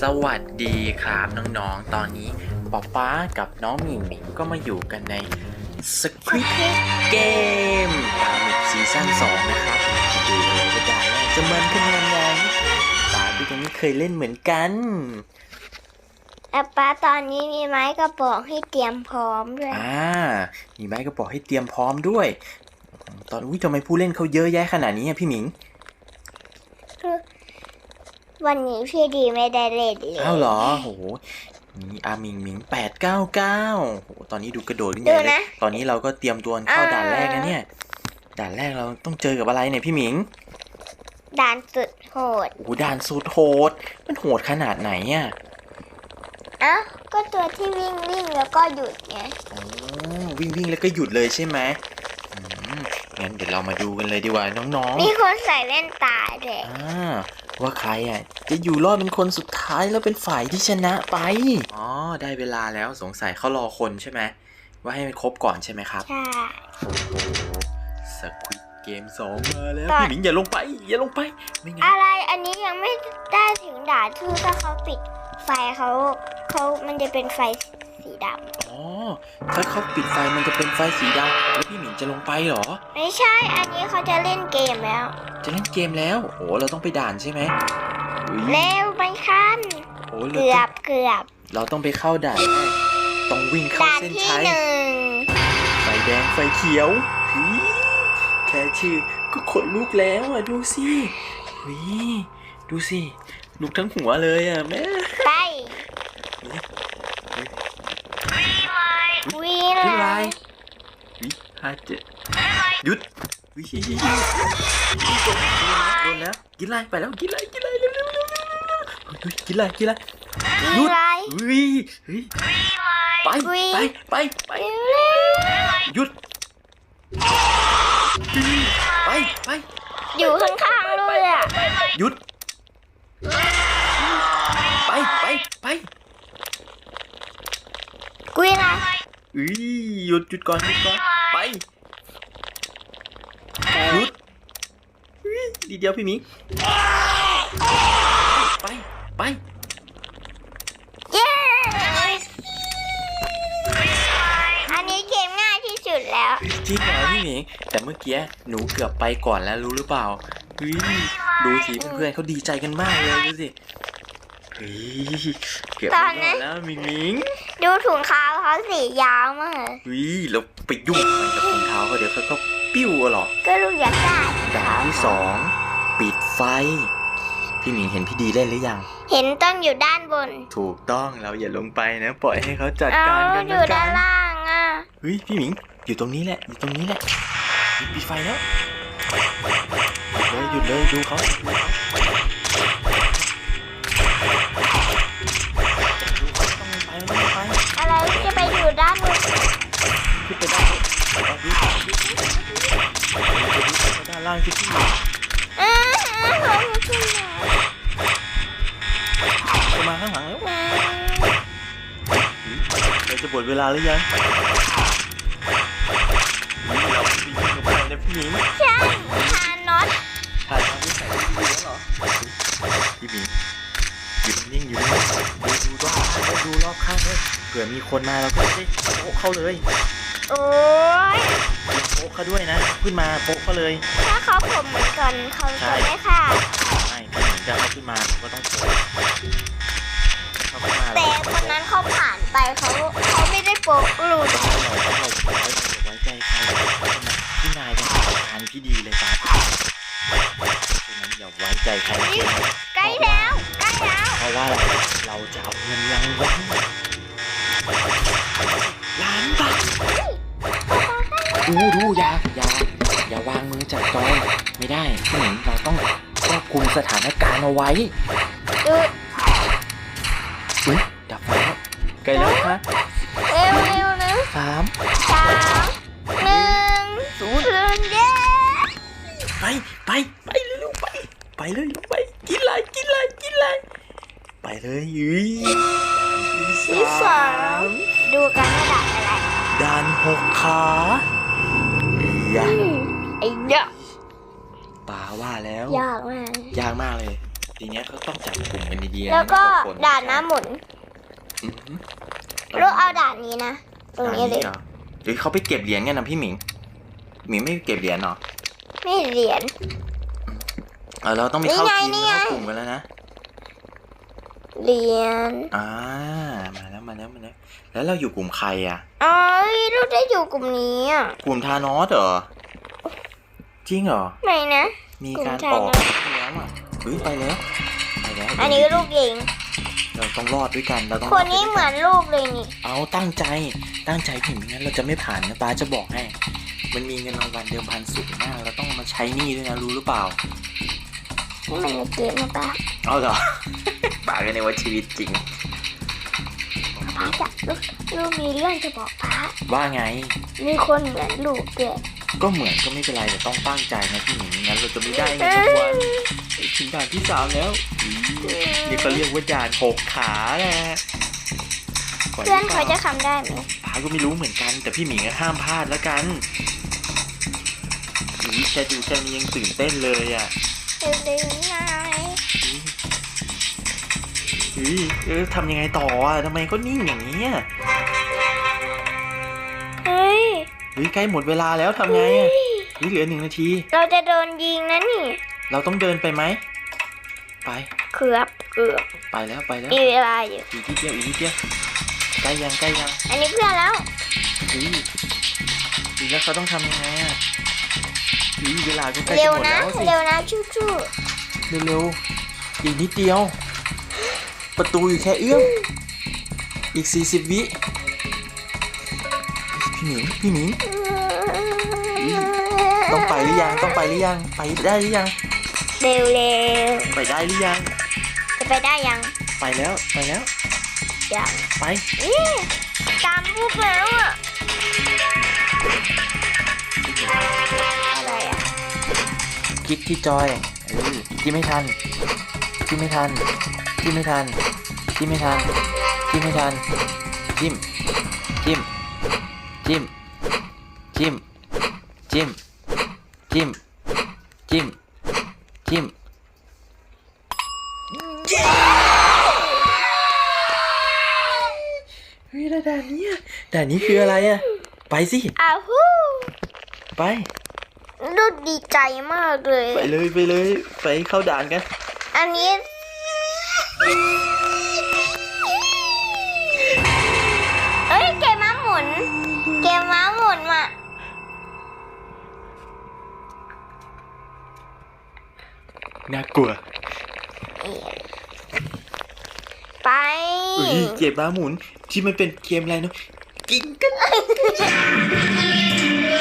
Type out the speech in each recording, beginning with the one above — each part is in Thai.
สวัสดีครับน้องๆ ตอนนี้ป๊าป๊ากับน้องหมิงหมิงก็มาอยู่กันใน Squid Game ปาหมิกซีซั่น2 นะครับดูเลยว่าด่านแรกจะมันขนาดไหนป๊าก็ยังไม่เคยเล่นเหมือนกันอาป้าตอนนี้มีไม้กระบอกให้เตรียมพร้อมด้วย อ่า มีไม้กระบอกให้เตรียมพร้อมด้วย ตอนอุ้ยทำไมผู้เล่นเขาเยอะแยะขนาดนี้อะพี่หมิง วันนี้พี่ดีไม่ได้เล่นเลยอ้าวเหรอโหมีอาหมิงหมิงแปดเก้าเก้าโหตอนนี้ดูกระโดดขึ้นใหดูญ่เลยนะตอนนี้เราก็เตรียมตัวเข้าอ่าด่านแรกนะเนี่ย ด่านแรกเราต้องเจอกับอะไรเนี่ยพี่หมิง ด่านสุดโหดโอ้โหด่านสุดโหด มันโหดขนาดไหนอะเอ้าก็ตัวที่วิ่งวิ่งแล้วก็หยุดไงอ๋อวิ่งวิ่งแล้วก็หยุดเลยใช่ไหมอืมงั้นเดี๋ยวเรามาดูกันเลยดีกว่าน้องมีคนใส่แว่นตาด้วยๆอ่า ว่าใครอะจะอยู่รอดเป็นคนสุดท้ายแล้วเป็นฝ่ายที่ชนะไป อ๋อ ได้เวลาแล้วสงสัยเขารอคนใช่ไหม ว่าให้มันครบก่อนใช่ไหมครับ ใช่โอ้โหสควิตเกมสองมาแล้วตอนพี่หมิงอย่าลงไป อย่าลงไป ไม่งั้นอะไรอันนี้ยังไม่ได้ถึงด่านที่ถ้าเขาปิดไฟเขาเขามันจะเป็นไฟสีดอ๋อ ถ้าเขาปิดไฟมันจะเป็นไฟสีดำแล้วพี่หมิงจะลงไปเหรอำไม่ใช่ อันนี้เขาจะเล่นเกมแล้ว จะเล่นเกมแล้ว โอ้เราต้องไปด่านใช่ไหมอุ๊ยเร็วไปขั้นโอ้เราเกืต้อองบเกือบเราต้องไปเข้าด่านแรกต้องวิ่งเข้าด่านเส้นที่ชัยหนึ่งไฟแดงไฟเขียวหืยแค่ชื่อก็ขนลุกแล้วอะดูสิหุยดูสิลุกทั้งหัวเลยอะแม่ไป อุ๊ยวิ่งไม่เลเป็นไรยวิห้าเจ็ดหยุดวิโดนแล้วกินอะไรไปแล้วกินอะไรกินอะไรเร็วเร็วเร็วเร็วเร็วเฮ้ยกินอะไรกินอะไรหยุวิ่งดเลยเฮ้ยเฮ้ยไปวิ่งไปไปไปวิ่งเลยหยุดไปไปอยู่ข้างๆเลยอะหยุดไปไปไปวิ่งเลย อุ้ยหยุดหยุดก่อนหยุดก่อนไปหยุดอุ๊ยดีเดียวพี่หมิงไปไปเย้อันนี้เกมง่ายที่สุดแล้วจริงเหรอพี่หมิงแต่เมื่อกี้หนูเกือบไปก่อนแล้วรู้หรือเปล่าเฮ้ยดูสิเพื่อนๆเขาดีใจกันมากเลยดูสิ เฮ้ยเกือบตไม่อนรนั้อนดแล้วหมิงหมิงดูถุงเท้าเขาสียาวมากเฮ้ยเราไปยุ่งอะไรกับรองเท้าเขาเดี๋ยวเขาก็ปิ้วอะหรอกก็ลูกอยากได้ด่านที่สองปิดไฟ พี่หมิงเห็นพี่ดีเล่นหรือยัง เห็นต้องอยู่ด้านบน ถูกต้องเราอย่าลงไปนะ ปล่อยให้เขาจัดเอาการกันอนะยู่กัด้านนล่างอะเฮ้ยพี่หมิงอยู่ตรงนี้แหละ อยู่ตรงนี้แหละเฮ้ยปิดไฟแล้วหยุดเลยหยุดเลยดูเขา ขึ้นไปด้านบนเอาดูเขาดูเขาด้านล่างที่พี่หมิงอ่าอ่าขอให้ขึ้นหน่อยจะมาข้างหลังแล้วเราจะหมดเวลาหรือยังเราไปยิงลงไปนะพี่หมิงใช่ทานน็อตผ่านทางที่ใส่ที่ดีแล้วเหรอพี่บิง ดูรอบข้างเลยเผื่อมีคนมาเราก็ได้โป๊ะเขาเลยโอ้ยโป๊ะเขาด้วยนะ ขึ้นมาโป๊ะเขาเลย ถ้าเขาผมเหมือนกันเขาจะไม่ค่ะไม่พี่บิงจะเอาขึ้นมาเราก็ต้องโป๊ะเขาขึ้นมาแต่เราคนนั้นเขาผ่านไปเขาเขาไม่ได้โปะหลุดต้องเราต้องเราไว้ไว้ใจใครพี่นายเป็นประธานพี่ดีเลยจ้าฉะนั้นอย่าไว้ใจใครนี่ใกล้แล้วใกล้แล้วเพราะว่าเราเราจะเอา เงินรางวัลล้านบาทดูดูอย่าอย่าอย่าวางมือจากจอยไม่ได้พี่หนิงเราต้องควบคุมสถานการณ์เอาไว้ดูอุ๊ยดับไฟแล้วใกล้แล้วฮะเร็วเร็วเร็วสามสามหนึ่งศูนย์เย้ไปไปไปเร็วๆไป ไปเลยไปกินอะไรกินอะไรกินอะไร ไปเลยอุ้ยที่สามดูกันว่าด่านอะไรด่านหกขาเอียไอ้เด็กป่าว่าแล้ว ยากมากยากมากเลยทีเนี้ยเขาต้องจับกลุ่มกันดีๆนะแล้วก็ไม่ต้องคด่านน้ำหมุนอือหือลูกเอาด่านนี้นะตรงนี้เลยหรอหรือเขาไปเก็บเหรียญกันนะพี่หมิงหมิงไม่เก็บเหรียญเหรอ ไม่เหรียญ เออเราต้องไปเข้านี่ไงทีมนี่ไงเข้ากลุ่มกันแล้วนะ เหรียญอ่า มาแล้วมาแล้วมาแล้ว แล้วเราอยู่กลุ่มใครอะอ๋อลูกได้อยู่กลุ่มนี้อะ กลุ่มทานอสเหรอ จริงเหรอ ไม่นะ มีกลุ่มการทานต่ออสไปแล้วอะเฮ้ยไปแล้วไปแล้ว อันนี้ลูกเอง เราต้องรอดด้วยกัน เราต้องครอดนไปนี้ด้วยเหมืกัอนลูกเลยนี่ เอาตั้งใจ ตั้งใจถึงงั้นเราจะไม่ผ่านนะป้าจะบอกให้ มันมีเงินรางวัลเดิมพันสูงมาก เราต้องมาใช้หนี้ด้วยนะรู้หรือเปล่า นี่มันในเกมนะป้าเอาเหรอป้าก็ในว่าชีวิตจริงป้าจะลูกลูกมีเรื่องจะบอกป้าว่าไง มีคนเหมือนลูกเกิดก็เหมือนก็ไม่เป็นไรแต่ต้องตั้งใจนะพี่หนิงงั้นเราจะไม่ได้เงินรางวัลถึงด่านที่สามแล้วอืมนี่ก็เรียกว่าด่านหกขาแหละไหวหเพื่อนรืปเขาล่จะทำได้ไหมป้าก็ไม่รู้เหมือนกัน แต่พี่หมิงก็ห้ามพลาดแล้วกันอุ๊ยแค่ดูแค่นี้ยังตื่นเต้นเลยอะ เร็วๆหน่อยเฮ้ยเออทำยังไงต่ออะทำไมก็นิ่งอย่างนี้อะเฮ้ยเฮ้ยใกล้หมดเวลาแล้วทำไงอะเฮ้ยเหลือหนึ่งนาที เราจะโดนยิงนะนี่ เราต้องเดินไปไหม ไป เกือบเกือบไปแล้วไปแล้ว มีเวลาอยู่ อีกนิดเดียวอีกนิดเดียวใกล้ยังใกล้ยังอันนี้เพื่อนแล้วเฮ้ยอีกแล้วเขาต้องทำยังไงอะ เฮ้ยเวลาก็ใกล้เร็จะวหมดนะ แล้วสิเร็วนะชู้เร็วๆอีกนิดเดียว ประตูอยู่แค่เอื้อมอีกสี่สิบวิพี่หมิงพี่หมิงๆต้องไปหรือยังต้องไปหรือยังไปได้หรือยัง เร็วเร็วไปได้หรือยัง จะไปได้ยังไปแล้วไปแล้วยังไป นี่ตามลูกแล้วอะ คลิกที่จอยเออที่ไม่ทันที่ไม่ทันที่ไม่ทันที่ไม่ทันที่ไม่ทันจิ้มจิ้มจิ้มจิ้มจิ้มจิ้มจิ้มจิ้มเฮ้ยแล้วด่านนี้อะด่านนี้คืออะไรอะไปสิ อ้าวฮู้ไป ลูกดีใจมากเลย ไปเลยไปเลยไปเข้าด่านกัน อันนี้เอ้ยเกมม้าหมุน เกมม้าหมุนมาน่ากลัวไปเอ้ยเกมม้าหมุนที่มันเป็นเกมอะไรเนาะกิ้งกันโ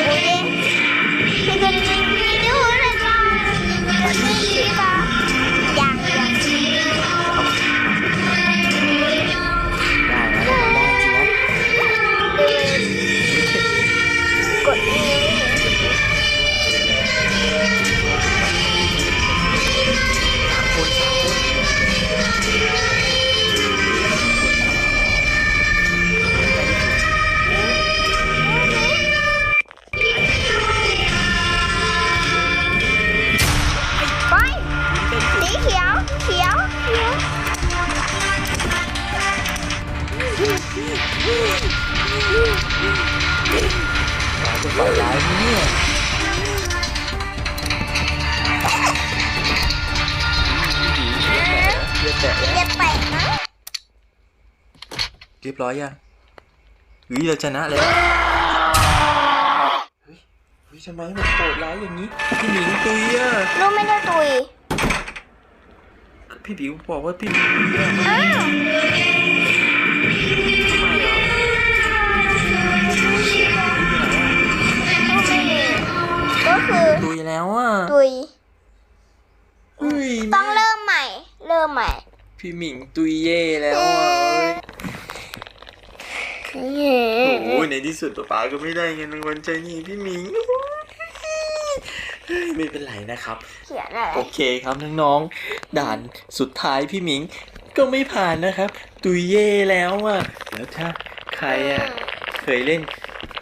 อ้ยนี่ เราจะปล่อยร้ายไหมเนี่ยเรียบแตะแล้วเรียบไปนะเรียบร้อยยังเฮ้ยเราชนะแล้วเฮ้ยเฮ้ยทำไมมันโหดร้ายอย่างนี้ พี่หมิงตุยอะลูกไม่ได้ตุย พี่บิวบอกว่าพี่หมิงตุยอะ ตุยแล้วอะตุย เฮ้ยต้องเริ่มใหม่ เริ่มใหม่พี่หมิงตุยเย่แล้วอะเอ้ยโอ้ยในที่สุดป๊าป๊าก็ไม่ได้เงินรางวัลใจนี่พี่หมิงเฮ้ยไม่เป็นไรนะครับ เขียนอะไรโอเคครับน้องๆ ด่านสุดท้ายพี่หมิง ก็ไม่ผ่านนะครับ ตุยเย่แล้วอะ แล้วถ้าใครอะ เคยเล่น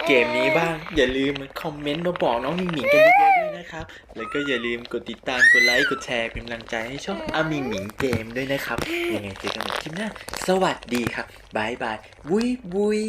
เกมนี้บ้าง อย่าลืมคอมเมนต์มาบอกน้องหมิงหมิงกันเยอะๆด้วยนะ นะครับ แล้วก็อย่าลืมกดติดตาม กดไลค์ กดแชร์ เป็นกำลังใจให้ช่องอามิงหมิงเกมด้วยนะครับ ยังไงเจอกันใหม่คลิปหน้า สวัสดีครับบายบาย บุยบุย